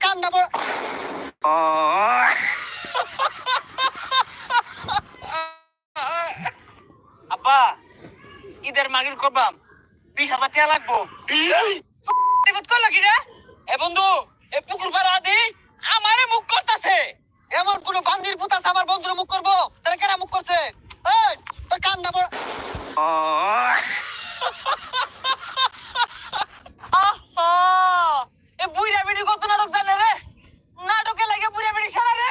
কান্দা বড় আব্বা ঈদের মাগির করবাম। বিশ হাজার টাকা লাগবো। কই লাগি রে এ বন্ধু এ পুকুর পাড়া দি আমারে মুখ করতাছে এমন কোন বান্দির পুত আছে আমার বন্ধুর মুখ করব তারা কেন মুখ করছে এই তোর কান্দা বড় আহা! এ বুইরা বেড়ি কত নাটক জানে রে নাটকে লাগে বুইরা বেড়ি সারা রে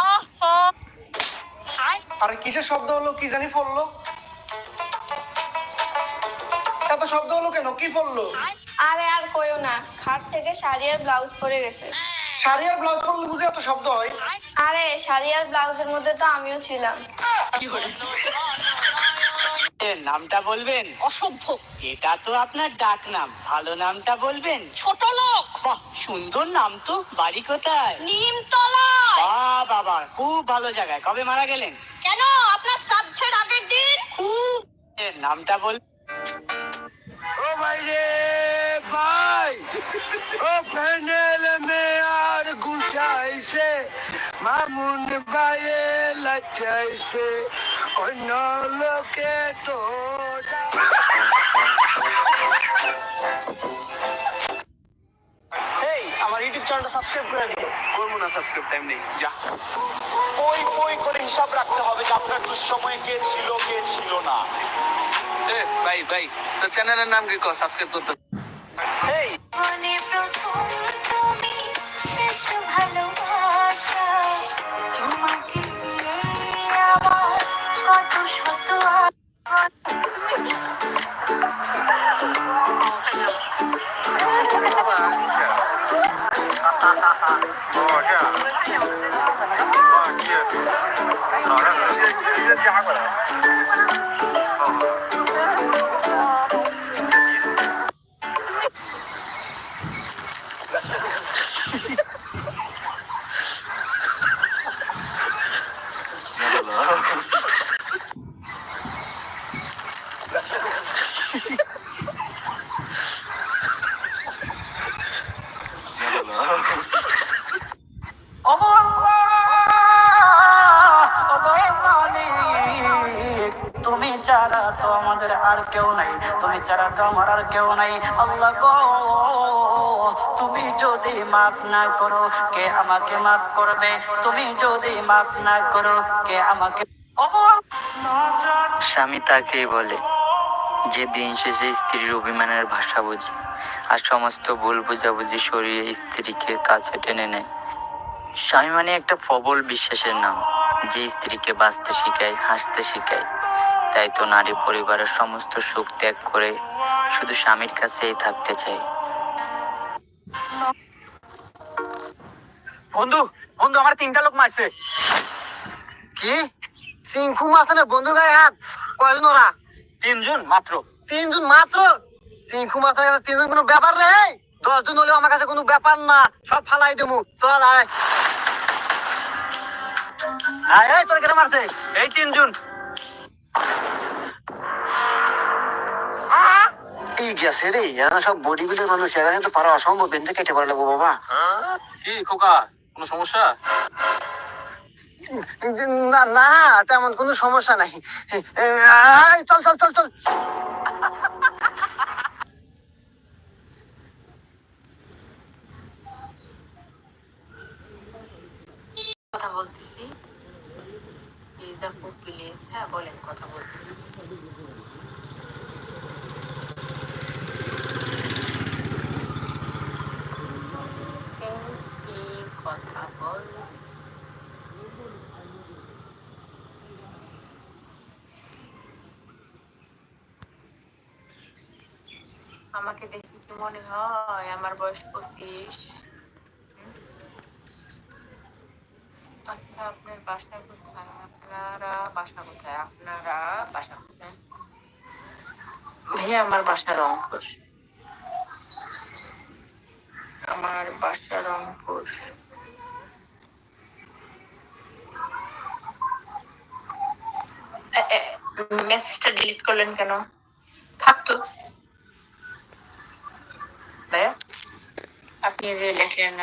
আহা! আরে শব্দ হলো কি জানি পড়ল? এত শব্দ হলো কেন? কি পড়ল? আরে আর কইও না খাট থেকে শাড়ি আর ব্লাউজ পরে গেছে। শাড়ি আর ব্লাউজ পরলে বুঝে এত শব্দ হয়? আরে শাড়ি আর ব্লাউজের মধ্যে তো আমিও ছিলাম। এর নামটা বলবেন? অসভ্য। এটা তো আপনার ডাক নাম ভালো নামটা বলবেন? ছোট লোক। বাহ সুন্দর নাম তো বাড়ি কোথায়? নিমতলা বাহ বাবা খুব ভালো জায়গায়। কবে মারা গেলেন? কেন? আপনার শ্রাদ্ধের আগের দিন? খুব নামটা বল। ও ভাই রে ভাই। ও প্যানেল মে আর গুছাইছে মামুন ভাইয়ে লাচাইছে অন্য লোকে তো ইউটিউব চ্যানেলটা সাবস্ক্রাইব করে দিন করব না সাবস্ক্রাইব টাইম নেই। যা। বই বই করে হিসাব রাখতে হবে যে আপনার দুঃসময়ে কে ছিল কে ছিল না? এ ভাই ভাই তো চ্যানেলের নাম কি কর? সাবস্ক্রাইব করতে এই প্রথম তুমি শেষ ভালোবাসা। তোমাকে আমার কত শত তুমি ছাড়া তো আমার আর কেউ নাই। আল্লাহ গো, তুমি যদি মাফ না করো, কে আমাকে মাফ করবে? তুমি যদি মাফ না করো, কে আমাকে স্বামী তাকেই বলে, যে দিন শেষে স্ত্রীর অভিমানের ভাষা বুঝে আর সমস্ত ভুল বুঝাবুঝি সরিয়ে স্ত্রীকে কাছে টেনে নেয়। স্বামী মানে একটা প্রবল বিশ্বাসের নাম, যে স্ত্রীকে বাঁচতে শিখায়, হাসতে শেখায়। তাই তো নারী পরিবারের সমস্ত সুখ ত্যাগ করে শুধু স্বামীর কাছেই থাকতে চায় বন্ধু বন্ধু আমার তিনটা লোক মারছে। কি? সিংকু মাছ না? বন্ধু গায়ে হাত? কয়জন ওরা? তিনজন মাত্র। তিনজন মাত্র? সিংকু মাছের কাছে তিনজন কোনো ব্যাপার রে? দশজন হলেও আমার কাছে কোনো ব্যাপার না। সব ফালাই দেবো। চল আয়। আয় এই তোর কেন মারছে? এই তিনজন। এই গেছে রে। এরা সব বডি বিল্ডার মানুষ এখানে তো পারা অসম্ভব। বেঁধে কেটে পারলে বাবা। কি খোকা কোনো সমস্যা? না না তেমন কোনো সমস্যা নাই। চল চল চল চল। কথা বলতেছি। প্লিজ আপু প্লিজ হ্যাঁ বলেন কথা বলতেছি কি কথা বল আমাকে দেখে কি মনে হয়? আমার বয়স পঁচিশ। আচ্ছা আপনার বাসা কোথায়? আপনারা বাসা কোথায়? আপনারা বাসা কোথায়? ভাইয়া, আমার বাসা রংপুর। আমার বাসা রংপুর। মেসেজটা ডিলিট করলেন কেন? থাকতো আপনি যে লেখলেন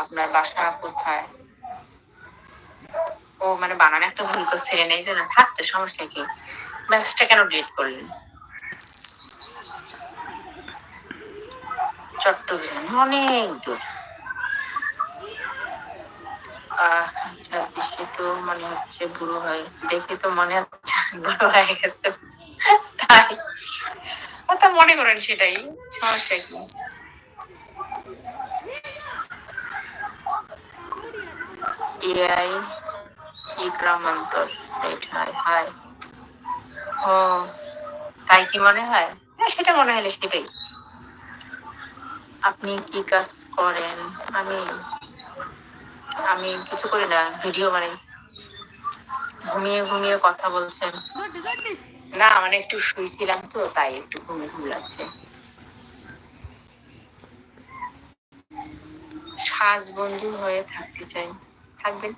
আপনার বাসা কোথায়? ও মানে বানানে একটা ভুল করছিলেন, এই জন্য থাকতে সমস্যা কি? মেসেজটা কেন ডিলিট করলেন? চট্টগ্রাম, অনেক দূর। আচ্ছা দৃষ্টি তো মনে হচ্ছে বুড়ো হয়, দেখে তো মনে হচ্ছে বুড়ো হয়ে গেছে। তাই। ও, তো মনে করেন সেটাই, সমস্যা কি? এআই, ইকরাম অন্তর সেট, হাই হাই। ও, তাই কি মনে হয়? হ্যাঁ সেটা মনে হলে সেটাই। আপনি কি কাজ করেন? আমি আমি কিছু করি না, ভিডিও বানাই। ঘুমিয়ে ঘুমিয়ে কথা বলছেন। না মানে একটু শুয়েছিলাম তো, তাই একটু ঘুম ঘুম লাগছে। সাজ বন্ধু হয়ে থাকতে চাই। থাকবেন।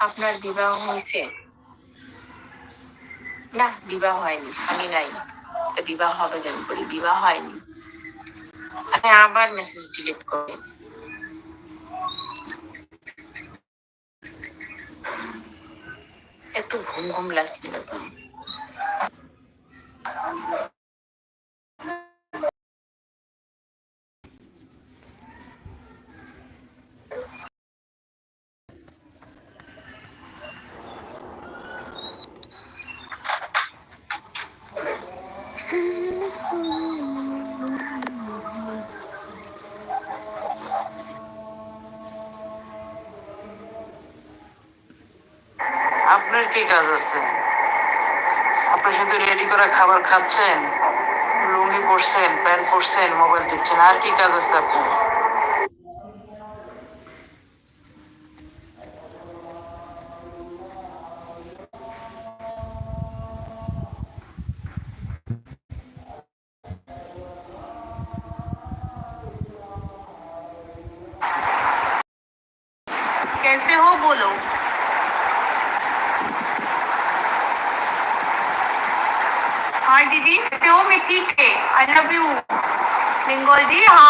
আপনার বিবাহ হয়েছে? না, বিবাহ হয়নি। আমি নাই। বিবাহ হবে কেন? করি বিবাহ হয়নি। আরে আবার মেসেজ ডিলিট করে একটু ঘুম ঘুম লাগছিল তো। আপনার কি কাজ আছে আপনি শুধু রেডি করা খাবার খাচ্ছেন লুঙ্গি পরছেন প্যান্ট পরছেন মোবাইল টিপছেন আর কি কাজ আছে আপনার कैसे हो बोलो और दीदी क्यों? मिठी थे I love you Bengal ji हाँ।